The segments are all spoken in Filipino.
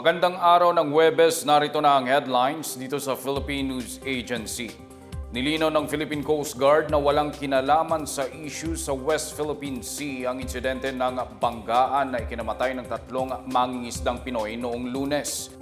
Magandang araw ng Webes, narito na ang headlines dito sa Philippine News Agency. Nilinaw ng Philippine Coast Guard na walang kinalaman sa issue sa West Philippine Sea ang insidente ng banggaan na ikinamatay ng tatlong mangingisdang Pinoy noong lunes.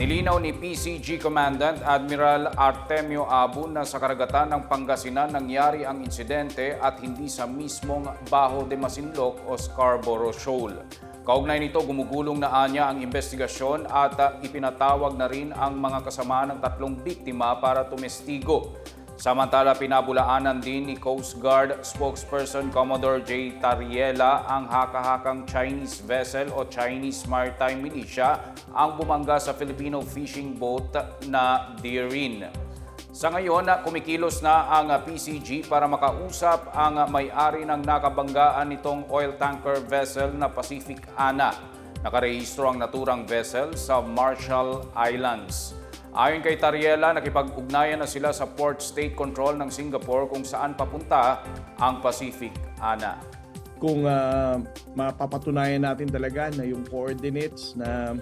Nilinaw ni PCG Commandant Admiral Artemio Abu na sa karagatan ng Pangasinan nangyari ang insidente at hindi sa mismong Baho de Masinloc o Scarborough Shoal. Kaugnay nito, gumugulong na anya ang investigasyon at uh, ipinatawag na rin ang mga kasama ng tatlong biktima para tumestigo. Samantala, pinabulaanan din ni Coast Guard spokesperson Commodore J. Tariela ang haka-hakang Chinese vessel o Chinese Maritime Militia ang bumangga sa Filipino fishing boat na Dirin. Sa ngayon, na kumikilos na ang PCG para makausap ang may-ari ng nakabanggaan nitong oil tanker vessel na Pacific Ana. Nakarehistro ang naturang vessel sa Marshall Islands. Ayon kay Tariela, nakipag-ugnayan na sila sa Port State Control ng Singapore kung saan papunta ang Pacific Ana. kung ah, mapapatunayan natin talaga na yung coordinates na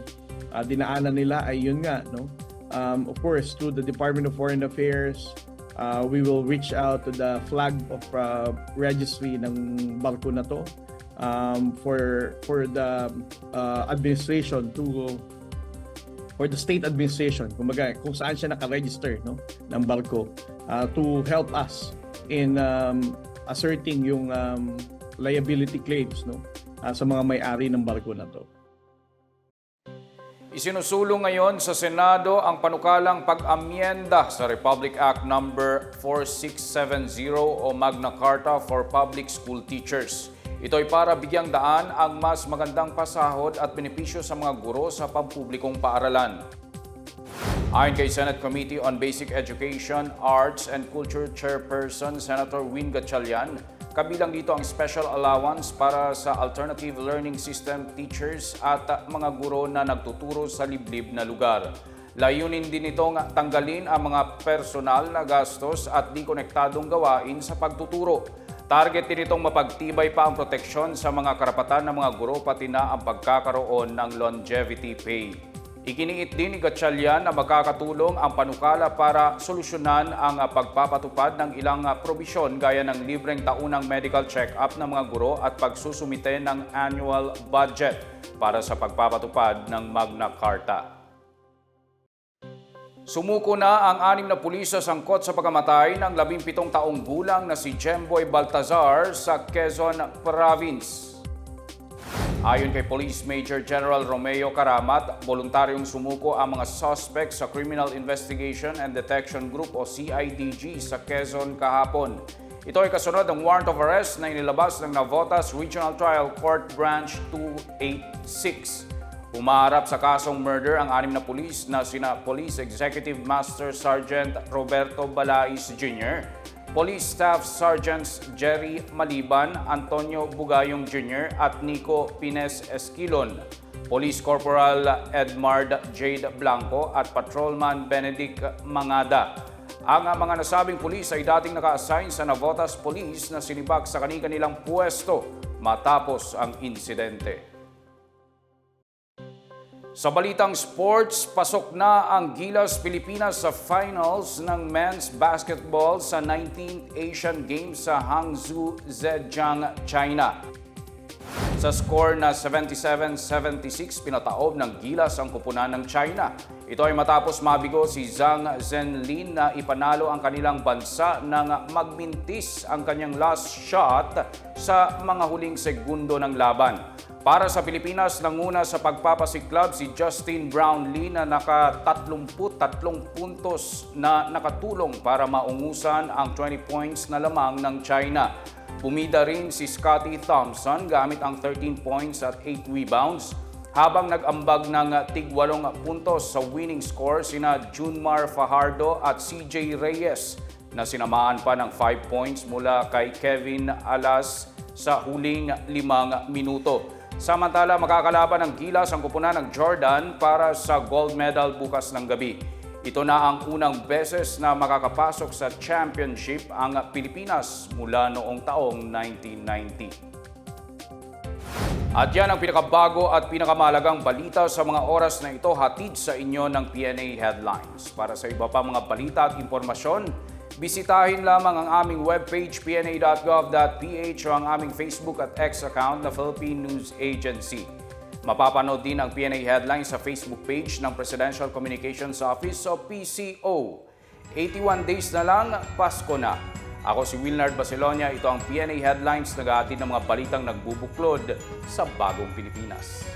ah, dinaanan nila ay yun nga no um, of course through the Department of Foreign Affairs ah, we will reach out to the flag of ah, registry ng barko na to um, for for the ah, administration to for the state administration kumbaga kung saan siya nakaregister no ng barko ah, to help us in um, asserting yung um, liability claims no ah, sa mga may-ari ng barko na to. Isinusulong ngayon sa Senado ang panukalang pag-amyenda sa Republic Act No. 4670 o Magna Carta for Public School Teachers. Ito ay para bigyang daan ang mas magandang pasahod at benepisyo sa mga guro sa pampublikong paaralan. Ayon kay Senate Committee on Basic Education, Arts and Culture Chairperson Senator Win Gatchalian, kabilang dito ang special allowance para sa alternative learning system teachers at mga guro na nagtuturo sa liblib na lugar. Layunin din nitong tanggalin ang mga personal na gastos at di konektadong gawain sa pagtuturo. Target din itong mapagtibay pa ang proteksyon sa mga karapatan ng mga guro pati na ang pagkakaroon ng longevity pay. Ikiniit din ni Gatchalian na magkakatulong ang panukala para solusyonan ang pagpapatupad ng ilang probisyon gaya ng libreng taunang medical check-up ng mga guro at pagsusumite ng annual budget para sa pagpapatupad ng Magna Carta. Sumuko na ang anim na pulis sa sangkot sa pagkamatay ng 17 taong gulang na si Jemboy Baltazar sa Quezon Province. Ayon kay Police Major General Romeo Karamat, voluntaryong sumuko ang mga suspect sa Criminal Investigation and Detection Group o CIDG sa Quezon kahapon. Ito ay kasunod ng warrant of arrest na inilabas ng Navotas Regional Trial Court Branch 286. Umaharap sa kasong murder ang anim na pulis na sina Police Executive Master Sergeant Roberto Balais Jr., Police Staff Sergeants Jerry Maliban, Antonio Bugayong Jr. at Nico Pines Esquilon, Police Corporal Edmard Jade Blanco at Patrolman Benedict Mangada. Ang mga nasabing pulis ay dating naka-assign sa Navotas Police na sinibak sa kanilang pwesto matapos ang insidente. Sa balitang sports, pasok na ang Gilas Pilipinas sa finals ng men's basketball sa 19th Asian Games sa Hangzhou, Zhejiang, China. Sa score na 77-76, pinataob ng Gilas ang kupunan ng China. Ito ay matapos mabigo si Zhang Zhenlin na ipanalo ang kanilang bansa nang magmintis ang kanyang last shot sa mga huling segundo ng laban. Para sa Pilipinas, nanguna sa pagpapasiklab si Justin Brownlee na naka-33 puntos na nakatulong para maungusan ang 20 points na lamang ng China. Pumida rin si Scotty Thompson gamit ang 13 points at 8 rebounds habang nag-ambag ng tig 8 puntos sa winning score sina Junmar Fajardo at CJ Reyes na sinamaan pa ng 5 points mula kay Kevin Alas sa huling limang minuto. Samantala, makakalaban ng Gilas ang kupunan ng Jordan para sa gold medal bukas ng gabi. Ito na ang unang beses na makakapasok sa championship ang Pilipinas mula noong taong 1990. At yan ang pinakabago at pinakamalagang balita sa mga oras na ito hatid sa inyo ng PNA Headlines. Para sa iba pa mga balita at impormasyon, bisitahin lamang ang aming webpage pna.gov.ph o ang aming Facebook at X account na Philippine News Agency. Mapapanood din ang PNA Headlines sa Facebook page ng Presidential Communications Office o PCO. 81 days na lang, Pasko na. Ako si Wilnard Basilonia, ito ang PNA Headlines, nag ng mga balitang nagbubuklod sa bagong Pilipinas.